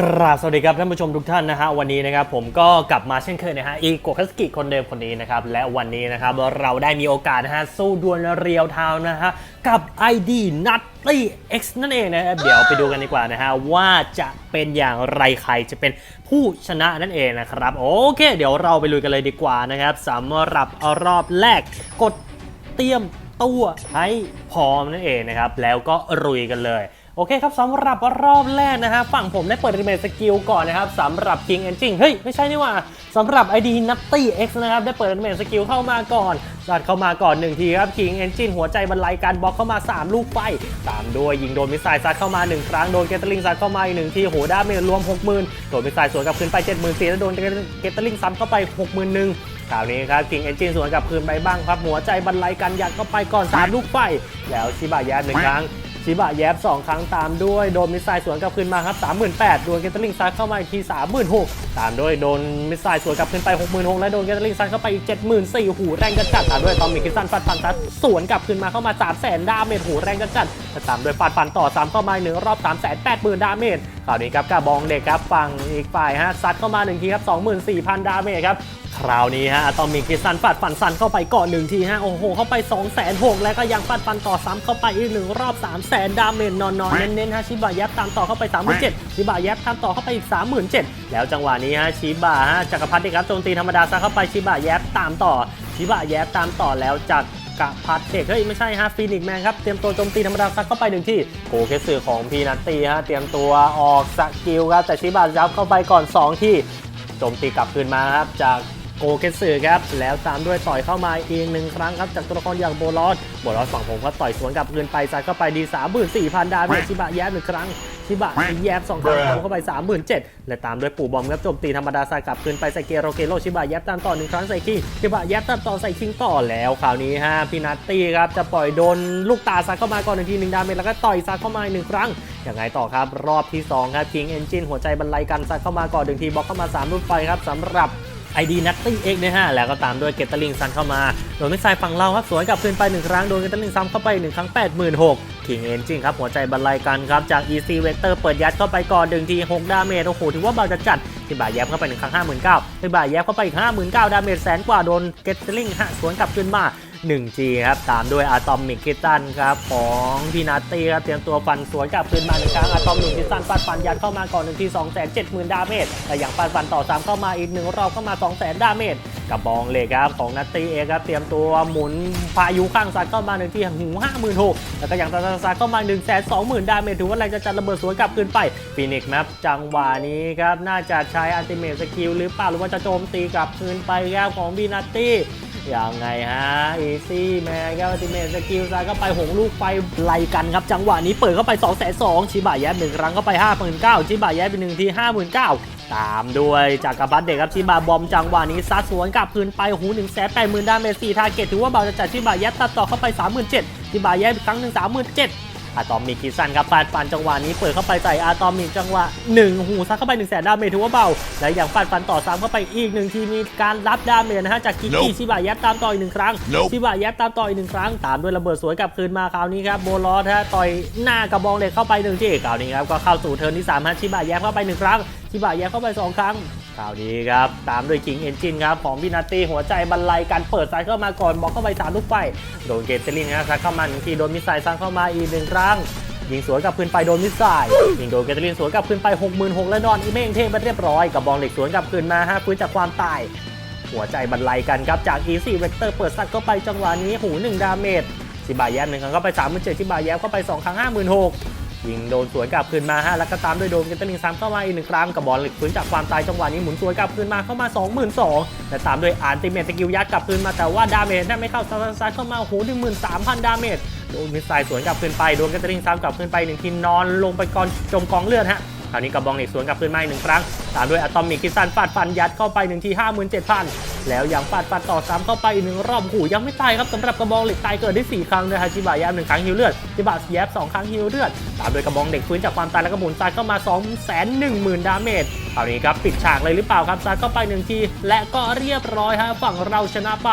กราบสวัสดีครับท่านผู้ชมทุกท่านนะฮะวันนี้นะครับผมก็กลับมาเช่นเคยนะฮะอีโกคัสกิคนเดิมคนนี้นะครับและวันนี้นะครับเราได้มีโอกาสนะฮะสู้ดวลเรียวทาวนะฮะกับ ID Nutty X นั่นเองนะครับเดี๋ยวไปดูกันดีกว่านะฮะว่าจะเป็นอย่างไรใครจะเป็นผู้ชนะนั่นเองนะครับโอเค เดี๋ยวเราไปลุยกันเลยดีกว่านะครับสำหรับรอบแรกกดเตรียม ตัวให้พร้อมนั่นเองนะครับ แล้วก็รุยกันเลย โอเคครับสำหรับรอบแรกนะฮะฝั่งผมได้เปิดรีเมทสกิลก่อนนะครับสำหรับ King Engine เฮ้ย ไม่ใช่นี่ว่าสำหรับ ID Nutty X นะครับ ได้เปิดรีเมทสกิลเข้ามาก่อนจัดเข้ามาก่อน1ทีครับ King Engine หัวใจบรรลัยการบล็อกเข้ามา 3 ลูกไฟตามด้วยยิงโดนมิสไซล์ซัดเข้ามา 1 ครั้งโดนเกตเตอร์ลิงซัดเข้ามาอีกหนึ่งทีโหด้าเมจรวม 60,000โดนมิสไซล์สวนกลับคืนไป 74,000แล้วโดนเกตเตอร์ลิงซ้ำเข้าไป 61,000 คราวนี้ครับ King Engine สวนกลับคืนไปบ้างครับหัวใจบรรลัยกันยัดเข้าไปก่อน3ลูกไฟ แล้วชิบะแยัดหนึ่งครั้งชิบะแยบ 2 ครั้งตามด้วยโดนมิสไซล์สวนกลับคืนมาครับ 38,000โดนเกตเตอร์ลิงซัดเข้ามาอีกที 36,000 ตามด้วยโดนมิสไซล์สวนกลับคืนไป 66,000 และโดนเกตเตอร์ลิงซัดเข้าไปอีก 74,000หูแรงกระจัดตามด้วยตอมมิคิสซันฟัดฟันซัดสวนกลับคืนมาเข้ามา 300,000 ดาเมจหูแรงกระจัดตามด้วยฟัดฟันต่อซ้ำเข้ามาอีกหนึ่งรอบ 380,000 ดาเมจคราวนี้ครับกระบองเด็กครับฝั่งอีกฝ่ายฮะซัดเข้ามาหนึ่งทีครับ24,000 ดาเมจครับ คราวนี้ฮะอะตอมิกคิสันฟัดฟันซันเข้าไปก่อนหนึ่งทีฮะโอ้โหเข้าไป2 6 0 0 0แล้วก็ยังฟัดฟันต่อซ้ำเข้าไปอีกหนึ่งรอบ 3 0 0 0 0 0 ดาเมจนอนๆเน้นๆฮะชิบะยับตามต่อเข้าไป37,000ชิบะยับตามต่อเข้าไปอีก 37,000 แล้วจังหวะนี้ฮะชิบะฮะจักรพรรดิครับโจมตีธรรมดาซัดเข้าไปชิบะยับตามต่อชิบะยับตามต่อแล้วจากกระพัดเทคเฮ้ยไม่ใช่ฮะฟีนิกแมนครับ เตรียมตัวโจมตีธรรมดาซัดเข้าไปหนึ่งที่โกเคสึของพีนัตตีฮะ เตรียมตัวออกสกิลครับแต่ชิบะยับเข้าไปก่อน 2 ที่โจมตีกลับคืนมาครับจาก โกเกสึครับแล้วตามด้วยต่อยเข้ามาอีกหนึ่งครั้งครับจากตัวละครอย่างโบลอสโบลอสฝั่งผมก็ต่อยสวนกลับคืนไปซัดเข้าไปดี34,000 ดาเมจชิบะแยบหนึ่งครั้งชิบะแยบสองครั้งเอาเข้าไป 37,000และตามด้วยปู่บอมครับโจมตีธรรมดาซัดกลับคืนไปใส่เกโรเกโรชิบะแยบตามต่อหนึ่งครั้งใส่คิงชิบะแยบตามต่อใส่คิงต่อแล้วคราวนี้ฮะพี่นัตตี้ครับจะปล่อยโดนลูกตาซัดเข้ามาก่อนหนึ่งทีหนึ่งดาเมจแล้วก็ต่อยซัดเข้ามาอีกหนึ่งครั้งยังไงต่อครับรอบที่2ครับ King Engine หัวใจบรรลัยกันซัดเข้ามาก่อนหนึ่งทีบล็อกเข้ามา3ลูกไฟครับสำหรับ ID นัตตี้เอกนะฮะแล้วก็ตามด้วยเกตเตอร์ลิงซันเข้ามาโดนมิสไซล์ฝั่งเราครับสวนกลับคืนไป1ครั้งโดนเกตเตอร์ลิงซ้ำเข้าไป1ครั้ง86,000 King Engine ครับหัวใจบรรลัยกันครับจาก EC Vector เปิดยัดเข้าไปก่อนดึงที6ดาเมจโอ้โหถือว่าเบาจะจัดที่บ่ายแยบเข้าไป1ครั้ง59,000ที่บ่ายแยบเข้าไปอีก59,000ดาเมจแสนกว่าโดนเกตเตอร์ลิงฮะสวนกลับคืนมา 1G ครับ ตามด้วยอะตอมมิกคิตันครับของพี่นาตี้ครับ เตรียมตัวฟันสวนกลับคืนมาหนึ่งครั้งอะตอมมิกคิตันฟันฟันยัดเข้ามาก่อนหนึ่งที2 7 0 0 0 0 ดาเมจแต่อย่างฟันฟันต่อซ้ำเข้ามาอีกหนึ่งรอบเข้ามา2 0 0 0 0 0 ดาเมจกับบองเหล็กครับของนัตตี้เองครับ เตรียมตัวหมุนพายุข้างซัดเข้ามาหนึ่งทีหูห้าหมื่นหกแล้วก็อย่างตาซัดเข้ามา1นึ่งแสนสองหมื่นดาเมจถือว่าแรงจะจัดระเบิดสวนกลับคืนไปฟีนิกซ์แมปจังหวะนี้ครับน่าจะใช้อัลติเมทสกิลหรือเปล่าหรือว่าจะโจมตีกลับคืนไปครับของบีนาตี้ ยังไงฮะอีซี่แมนครับอัติเมทสกิลซายเข้าไปหงลูกไฟไล่กันครับ จังหวะนี้เปิดเข้าไป2 2 0 0 0ชิบะแย้มหนึ่งครั้งเข้าไป59,000ชิบะแยบไปหนึ่งทีห้าหมื่นเก้าตามด้วยจากกระบัดเด็กครับชิบะบอมจังหวะนี้ซัดสวนกลับคืนไปหูหนึ่งแสนแปดหมื่นดาเมจ4ทาร์เก็ตถือว่าเบาจะจัดชิบะแยบตัดต่อเข้าไป37,000ชิบะแยบอีกครั้งหนึ่งสามหมื่นเจ็ด อะตอมมิกคิสันครับฟาดฟันจังหวะนี้เปิดเข้าไปใส่อะตอมิกจังหวะ1หูซัดเข้าไป1 0 0 0 0แสนดาเมจถือว่าเบา และอย่างฟาดฟันต่อซ้ำเข้าไปอีกหนึ่งทีมีการรับดาเมจนะฮะจากกิกกี้ Nope ชิบะยัดตามต่ออีกหนึ่งครั้ง Nope ชิบะยัดตามต่ออีกหนึ่งครั้งตามด้วยระเบิดสวยกลับคืนมาคราวนี้ครับโบลอสฮะต่อยหน้ากระบองเหล็กเข้าไปหนึ่งทีคราวนี้ครับก็เข้าสู่เทิร์นที่3ฮะชิบะยัดเข้าไปหนึ่งครั้งชิบะยัดเข้าไปสองครั้ง คราวนี้ครับ ตามด้วย King Engine ครับของพินาตีหัวใจบรรลัยการเปิดสายเข้ามาก่อนบอกเข้าไปสามลูกไฟโดนเกตเตอร์ลิงนะซัดเข้ามาหนึ่งทีโดนมิสไซล์ซัดเข้ามาอีกหนึ่งครั้งยิงสวนกลับคืนไปโดนมิสไซล์ยิงโดนเกตเตอร์ลินสวนกลับคืนไป66,000และนอนอีเมงเทไปเรียบร้อยกับบองเหล็กสวนกลับคืนมาฮะฟื้นจากความตาย หัวใจบรรลัยกันครับจาก Easy Vector เปิดซัดเข้าไปจังหวะนี้หู1ดาเมจชิบะแยบหนึ่งครั้งเข้าไป3 7 0 0 0ชิบะแยบเข้าไป2ครั้ง56,000 ยิงโดนสวยกลับคืนมาฮะแล้วก็ตามด้วยโดนเกตเตลิงซ้ำเข้ามาอีกหนึ่งครั้งกับบอลหล็กฟื้นจากความตายจังหวะนี้หมุนสวยกลับคืนมาเข้ามา 22,000และตามด้วยอันติเมตสกิลยัดกลับคืนมาแต่ว่าดาเมจได้ไม่เข้าซัดซัดเข้ามาโอ้โห13,000 ดาเมจโดนมิสไซล์สวนกลับคืนไปโดนแกตเตอริงซ้ำกลับคืนไปหนึ่งทีนอนลงไปกองจมกองเลือดฮะ ราวนี้กระบองเหล็กสวนกลับคืนมาอีกหนึ่งครั้ง ตามด้วยอะตอมิกคิสันฟาดฟันยัดเข้าไปหนึ่งที57,000แล้วยังฟาดฟันต่อซ้ำเข้าไปอีกหนึ่งรอบหูยังไม่ตายครับสำหรับกระบองเหล็กตายเกิดได้4ครั้งนะฮะจิบะยามหนึ่งครั้งฮิวเลือดจิบะแยบสองครั้งฮิวเลือดตามด้วยกระบองเด็กฟื้นจากความตายแล้วก็หมุนซัดเข้ามา210,000ดาเมจคราวนี้ครับปิดฉากเลยหรือเปล่าครับซัดเข้าไปหนึ่งทีและก็เรียบร้อยฮะฝั่งเราชนะไป